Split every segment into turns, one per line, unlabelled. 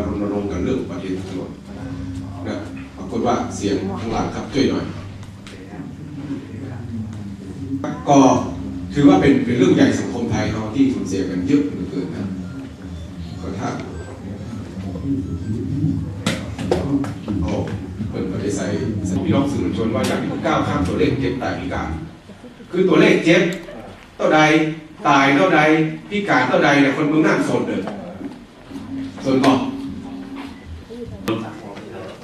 ารณรงค์กับเรื่องอุบัติเหตุถนนนะปรากฏว่าเสียงข้างหลังครับช่วยหน่อย ก็ถือว่าเป็นเป็นเรื่องใหญ่สังคมไทยเราที่สูญเสียกันเยอะเหลือเกินนะขอท่านโอ้เปิดประเด็นใส่พี่น้องสื่อมวลชนว่าอยากให้ก้าวข้ามตัวเลขเจ็บตายพิการ คือตัวเลขเจ็บเท่าใดตายเท่าใดพิการเท่าใดเนี่ยคนเมืองน่านโซนเดินโซนก่อน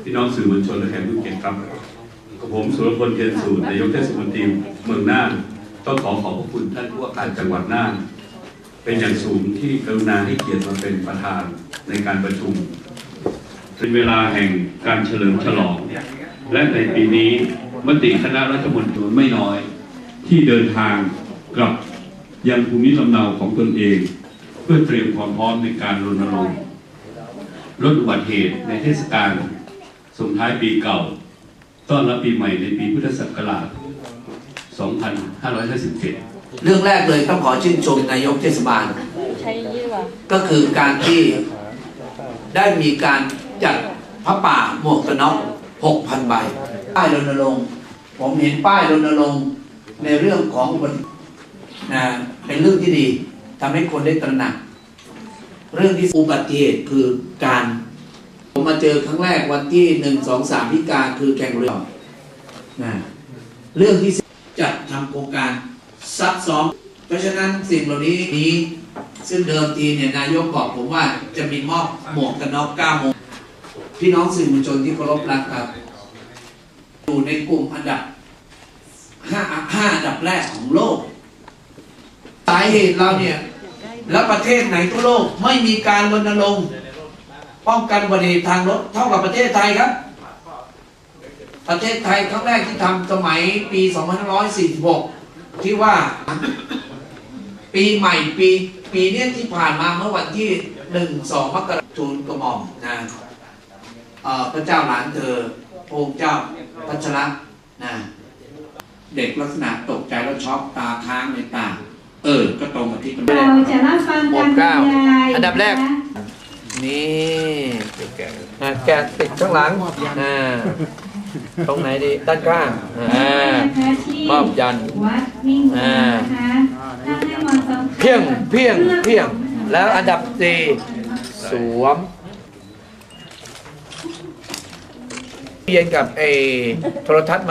พี่น้องสื่อมวลชนและแขกผู้เกียรติครับกับผมสุรพลเทียนสูตรนายกเทศมนตรีเมืองน่านต้องขอขอบพระคุณท่านผู้ว่าการจังหวัดน่านเป็นอย่างสูงที่กรุณาให้เกียรติมาเป็นประธานในการประชุม เป็นเวลาแห่งการเฉลิมฉลอง และในปีนี้มติคณะรัฐมนตรีไม่น้อย ที่เดินทางกลับยังภูมิลำเนาของตนเอง เพื่อเตรียมความพร้อมในการรณรงค์ ลดอุบัติเหตุในเทศกาลส่งท้ายปีเก่า ต้อนรับปีใหม่ในปีพุทธศักราช 2557
เรื่องแรกเลยต้องขอชื่นชมนายกเทศบาล
ใช้ยี่หว่า
ก็คือการที่ได้มีการจัดพระป่าหมวกกันน็อก6,000 ใบ ป้ายรณรงค์ ผมเห็นป้ายรณรงค์ในเรื่องของอุบัตินะเป็นเรื่องที่ดีทำให้คนได้ตระหนัก เรื่องที่อุบัติเหตุคือการ ผมมาเจอครั้งแรกวันที่หนึ่งสองสามพิการคือแข่งเรือนะเรื่องที่จัดทำโครงการซักซ้อมเพราะฉะนั้นสิ่งเหล่านี้นี้ ซึ่งเดิมทีเนี่ยนายกบอกผมว่าจะมีมอบหมวกกันน็อก9โมงพี่น้องสื่อมวลชนที่เคารพรักครับอยู่ในกลุ่มอันดับห้าห้าอันดับแรกของโลกสาเหตุเราเนี่ย แล้วประเทศไหนทั่วโลกไม่มีการรณรงค์ป้องกันอุบัติเหตุทางรถเท่ากับประเทศไทยครับ ประเทศไทยครั้งแรกที่ทำสมัยปี 2546 ที่ว่าปีใหม่ปีปีนี้ที่ผ่านมาเมื่อวันที่หนึ่งสองมกราคมทูลกระหม่อมนะพระเจ้าหลานเธอพระองค์เจ้าพัชรนะเด็กลักษณะตกใจแล้วช็อกตาค้างในตา เออ ก็ตรงกับที่มัน
เราจะรับฟังการบรรยาย
อันดับแรกะ
คะ
นี่อะแกะติดข้างหลังอ่าตรงไหนดี ด้านข้างอ่า
นะคะที่
มอบยัน
วัดมิ่ง
อ่า
นะคะถ้าให้เหมาะสม
เพียง เพียง เพียง แล้วอันดับสี่สวมเรียนกับไอโทรทัศน์